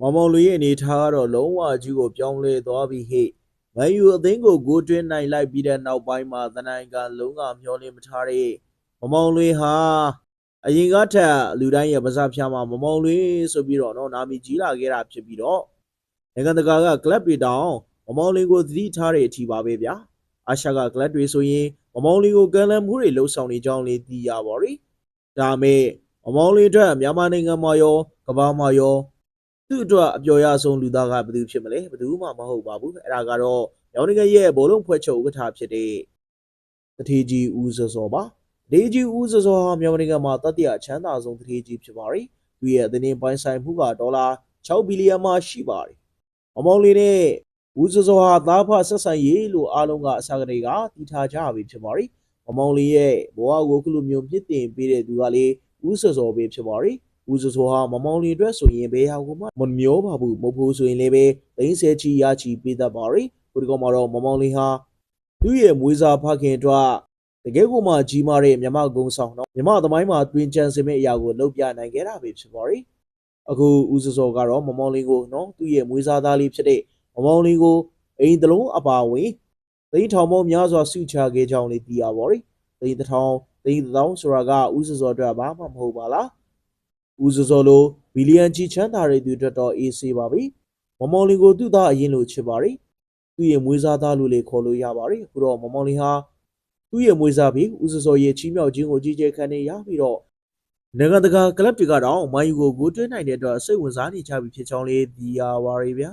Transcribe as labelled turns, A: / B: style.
A: မောင်မောင်လူရဲ့အနေထားကတော့လုံးဝကြီးကိုပြောင်းလဲသွားပြီဟဲ့မန်ယူအသင်းကိုဂိုးတွင်းနိုင်လိုက်ပြီးတဲ့နောက်ပိုင်းမှာသနိုင်ကလုံးဝမျောလင်းမထားတဲ့မမောင်လွင်ဟာအရင်ကထက်လူတိုင်းရဲ့ပါးစပ်ဖြားမှာမမောင်လွင်ဆိုပြီးတော့နော်နာမည်ကြီးလာခဲ့တာဖြစ်ပြီးတော့နိုင်ငံတကာကကလပ်တွေတောင်မမောင်လွင်ကိုသတိထားတဲ့အထိပါပဲဗျာအာရှကကလပ်တွေဆိုရင်မမောင်လွင်ကိုကန်လန်မှုတွေလှုပ်ဆောင်နေကြောင်းလေးသိရပါရီဒါမဲ့မမောင်လွင်အတွက်မြန်မာနိုင်ငံမှာရောကမ္ဘာမှာရော သူ့အတွက်အပျော်ရဆုံးလူသားကဘယ်သူဖြစ်မလဲဘယ်သူမှမဟုတ်ပါဘူးအဲ့ဒါကတော့ရောင်းနေကရဲ့ဘောလုံးဖွဲ့ချုပ်ဥက္ကဋ္ဌဖြစ်တဲ့တထေကြီးဦးစောစောပါတထေကြီးဦးစောစောဟာမြန်မာနိုင်ငံမှာတတိယအချမ်းသာဆုံးတထေကြီးဖြစ်ပါတယ်သူရဲ့အသင်းပိုင်းဆိုင်မှုကဒေါ်လာ6ဘီလီယံမှရှိပါတယ်အမောင်လေးနဲ့ဦးစောစောဟာသားဖဆက်ဆံရေးလို့အားလုံးကအစားကလေးကတီးထားကြပြီဖြစ်ပါတယ်အမောင်လေးရဲ့ဘဝကိုခုလိုမျိုးမြင့်တင်ပေးတဲ့သူကလေဦးစောစောပဲဖြစ်ပါတယ် ဦးစောစောဟာမမောင်လီအတွက်ဆိုရင်ဘယ်ဟာကိုမှမမျောပါဘူးမဟုတ်ဘူးဆိုရင်လည်းပဲသိန်းဆယ်ချီရချီပေးတတ်ပါရီဒီကောင်မှာတော့မမောင်လီဟာသူ့ရဲ့မွေးစားဖခင်အတွက်တကယ်ကိုမှကြီးမားတဲ့မြမကုံဆောင်တော့မြမသမိုင်းမှာတွင်ကြံစင်မဲ့အရာကိုလုပ်ပြနိုင်ခဲ့တာပဲဖြစ်ပါရီအခုဦးစောစောကတော့မမောင်လီကိုနော်သူ့ရဲ့မွေးစားသားလေးဖြစ်တဲ့မမောင်လီကိုအိမ်တလုံးအပါဝင်သိန်းထောင်ပေါင်းများစွာစုချခဲ့ကြောင်းလေးသိရပါရီသိန်းတစ်ထောင်သိန်းတစ်သောင်းဆိုတာကဦးစောစောအတွက်ဘာမှမဟုတ်ပါလား ဦးစောစောလိုဘီလီယံကြီးချမ်းသာတဲ့သူအတွက်တော့အေးဆေးပါပြီမမောင်လီကိုသူ့သားအရင်လိုချစ်ပါရီသူ့ရဲ့မွေးစားသားလို့လေခေါ်လို့ရပါရီအခုတော့မမောင်လီဟာသူ့ရဲ့မွေးစားပြီးဦးစောစောရဲ့ချီးမြှောက်ခြင်းကိုကြီးကျယ်ခံနေရပြီးတော့နိုင်ငံတကာကလပ်တွေကတော့မိုင်းယူကိုဂိုးတွင်းနိုင်တဲ့အတွက်စိတ်ဝင်စားနေကြပြီဖြစ်ကြောင်းလေးသိရပါရီဗျာ